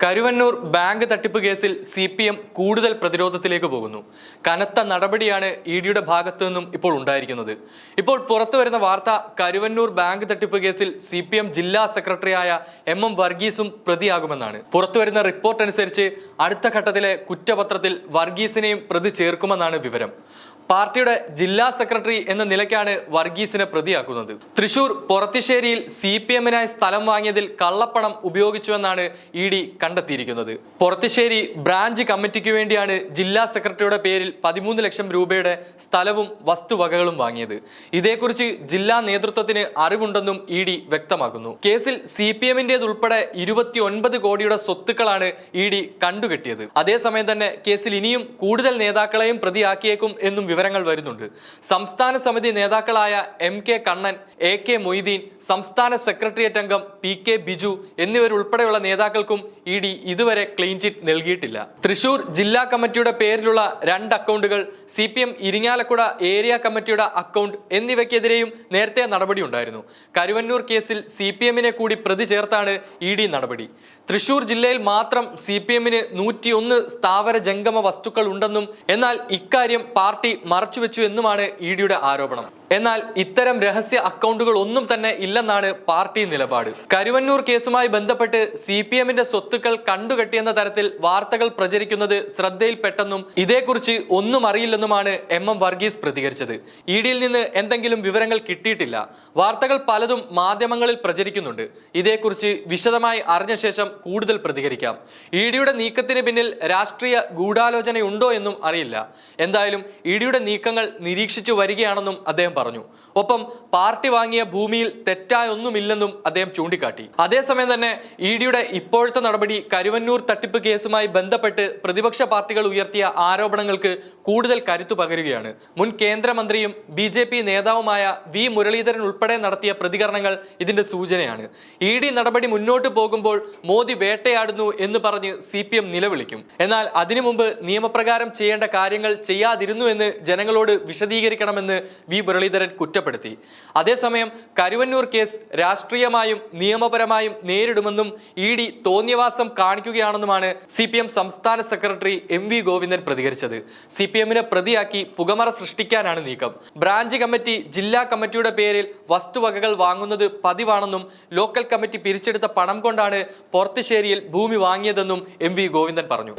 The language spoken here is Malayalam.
കരുവന്നൂർ ബാങ്ക് തട്ടിപ്പ് കേസിൽ സി പി എം കൂടുതൽ പ്രതിരോധത്തിലേക്ക് പോകുന്നു. കനത്ത നടപടിയാണ് ഇ ഡിയുടെ ഭാഗത്തു നിന്നും ഇപ്പോൾ ഉണ്ടായിരിക്കുന്നത്. ഇപ്പോൾ പുറത്തു വരുന്ന വാർത്ത കരുവന്നൂർ ബാങ്ക് തട്ടിപ്പ് കേസിൽ സി പി എം ജില്ലാ സെക്രട്ടറിയായ എം എം വർഗീസും പ്രതിയാകുമെന്നാണ്. പുറത്തു വരുന്ന റിപ്പോർട്ട് അനുസരിച്ച് അടുത്ത ഘട്ടത്തിലെ കുറ്റപത്രത്തിൽ വർഗീസിനെയും പ്രതി ചേർക്കുമെന്നാണ് വിവരം. പാർട്ടിയുടെ ജില്ലാ സെക്രട്ടറി എന്ന നിലയ്ക്കാണ് വർഗീസിനെ പ്രതിയാക്കുന്നത്. തൃശൂർ പൊറത്തിശ്ശേരിയിൽ സി പി എമ്മിനായി സ്ഥലം വാങ്ങിയതിൽ കള്ളപ്പണം ഉപയോഗിച്ചുവെന്നാണ് ഇ ഡി കണ്ടെത്തിയിരിക്കുന്നത്. പൊറത്തിശ്ശേരി ബ്രാഞ്ച് കമ്മിറ്റിക്ക് വേണ്ടിയാണ് ജില്ലാ സെക്രട്ടറിയുടെ പേരിൽ പതിമൂന്ന് ലക്ഷം രൂപയുടെ സ്ഥലവും വസ്തുവകകളും വാങ്ങിയത്. ഇതേക്കുറിച്ച് ജില്ലാ നേതൃത്വത്തിന് അറിവുണ്ടെന്നും ഇ ഡി വ്യക്തമാക്കുന്നു. കേസിൽ സി പി എമ്മിന്റെതുൾപ്പെടെ കോടിയുടെ സ്വത്തുക്കളാണ് ഇ ഡി കണ്ടുകെട്ടിയത്. അതേസമയം തന്നെ കേസിൽ ഇനിയും കൂടുതൽ നേതാക്കളെയും പ്രതിയാക്കിയേക്കും എന്നും വിവരങ്ങൾ വരുന്നുണ്ട്. സംസ്ഥാന സമിതി നേതാക്കളായ M K Kannan A K Moideen സംസ്ഥാന സെക്രട്ടേറിയറ്റ് അംഗം പി കെ ബിജു എന്നിവരുൾപ്പെടെയുള്ള നേതാക്കൾക്കും ഇ ഡി ഇതുവരെ ക്ലീൻ ചിറ്റ് നൽകിയിട്ടില്ല. തൃശൂർ ജില്ലാ കമ്മിറ്റിയുടെ പേരിലുള്ള രണ്ട് അക്കൗണ്ടുകൾ C P M Irinjalakuda area കമ്മിറ്റിയുടെ അക്കൗണ്ട് എന്നിവയ്ക്കെതിരെയും നേരത്തെ നടപടി ഉണ്ടായിരുന്നു. കരുവന്നൂർ കേസിൽ സി പി എമ്മിനെ കൂടി പ്രതി ചേർത്താണ് ഇ ഡി നടപടി. തൃശൂർ ജില്ലയിൽ മാത്രം സി പി എമ്മിന് നൂറ്റിയൊന്ന് സ്ഥാവര ജംഗമ വസ്തുക്കൾ ഉണ്ടെന്നും എന്നാൽ ഇക്കാര്യം പാർട്ടി മറച്ചുവെച്ചു എന്നുമാണ് ഇ ഡിയുടെ ആരോപണം. എന്നാൽ ഇത്തരം രഹസ്യ അക്കൗണ്ടുകൾ ഒന്നും തന്നെ ഇല്ലെന്നാണ് പാർട്ടി നിലപാട്. കരുവന്നൂർ കേസുമായി ബന്ധപ്പെട്ട് സി പി എമ്മിന്റെ സ്വത്തുക്കൾ കണ്ടുകെട്ടിയെന്ന തരത്തിൽ വാർത്തകൾ പ്രചരിക്കുന്നത് ശ്രദ്ധയിൽപ്പെട്ടെന്നും ഇതേക്കുറിച്ച് ഒന്നും അറിയില്ലെന്നുമാണ് എം എം വർഗീസ് പ്രതികരിച്ചത്. ഇ ഡിയിൽ നിന്ന് എന്തെങ്കിലും വിവരങ്ങൾ കിട്ടിയിട്ടില്ല. വാർത്തകൾ പലതും മാധ്യമങ്ങളിൽ പ്രചരിക്കുന്നുണ്ട്. ഇതേക്കുറിച്ച് വിശദമായി അറിഞ്ഞ ശേഷം കൂടുതൽ പ്രതികരിക്കാം. ഇ ഡിയുടെ നീക്കത്തിന് പിന്നിൽ രാഷ്ട്രീയ ഗൂഢാലോചനയുണ്ടോ എന്നും അറിയില്ല. എന്തായാലും ഇ ഡിയുടെ നീക്കങ്ങൾ നിരീക്ഷിച്ചു വരികയാണെന്നും അദ്ദേഹം പറഞ്ഞു. ഒപ്പം പാർട്ടി വാങ്ങിയ ഭൂമിയിൽ തെറ്റായൊന്നുമില്ലെന്നും അദ്ദേഹം ചൂണ്ടിക്കാട്ടി. അതേസമയം തന്നെ ഇ ഡിയുടെ ഇപ്പോഴത്തെ നടപടി കരുവന്നൂർ തട്ടിപ്പ് കേസുമായി ബന്ധപ്പെട്ട് പ്രതിപക്ഷ പാർട്ടികൾ ഉയർത്തിയ ആരോപണങ്ങൾക്ക് കൂടുതൽ കരുത്തു പകരുകയാണ്. മുൻ കേന്ദ്രമന്ത്രിയും ബി ജെ പി നേതാവുമായ വി മുരളീധരൻ ഉൾപ്പെടെ നടത്തിയ പ്രതികരണങ്ങൾ ഇതിന്റെ സൂചനയാണ്. ഇ ഡി നടപടി മുന്നോട്ട് പോകുമ്പോൾ മോദി വേട്ടയാടുന്നു എന്ന് പറഞ്ഞ് സി പി എം നിലവിളിക്കും. എന്നാൽ അതിനു മുമ്പ് നിയമപ്രകാരം ചെയ്യേണ്ട കാര്യങ്ങൾ ചെയ്യാതിരുന്നു എന്ന് ജനങ്ങളോട് വിശദീകരിക്കണമെന്ന് വി മുരളീധരൻ കുറ്റപ്പെടുത്തി. അതേസമയം കരുവന്നൂർ കേസ് രാഷ്ട്രീയമായും നിയമപരമായും നേരിടുമെന്നും ഇ ഡി തോന്നിയവാസം കാണിക്കുകയാണെന്നുമാണ് സി പി എം സംസ്ഥാന സെക്രട്ടറി എം വി ഗോവിന്ദൻ പ്രതികരിച്ചത്. സി പി എമ്മിനെ പ്രതിയാക്കി പുകമറ സൃഷ്ടിക്കാനാണ് നീക്കം. ബ്രാഞ്ച് കമ്മിറ്റി ജില്ലാ കമ്മിറ്റിയുടെ പേരിൽ വസ്തുവകകൾ വാങ്ങുന്നത് പതിവാണെന്നും ലോക്കൽ കമ്മിറ്റി പിരിച്ചെടുത്ത പണം കൊണ്ടാണ് പൊറത്തുശ്ശേരിയിൽ ഭൂമി വാങ്ങിയതെന്നും എം വി ഗോവിന്ദൻ പറഞ്ഞു.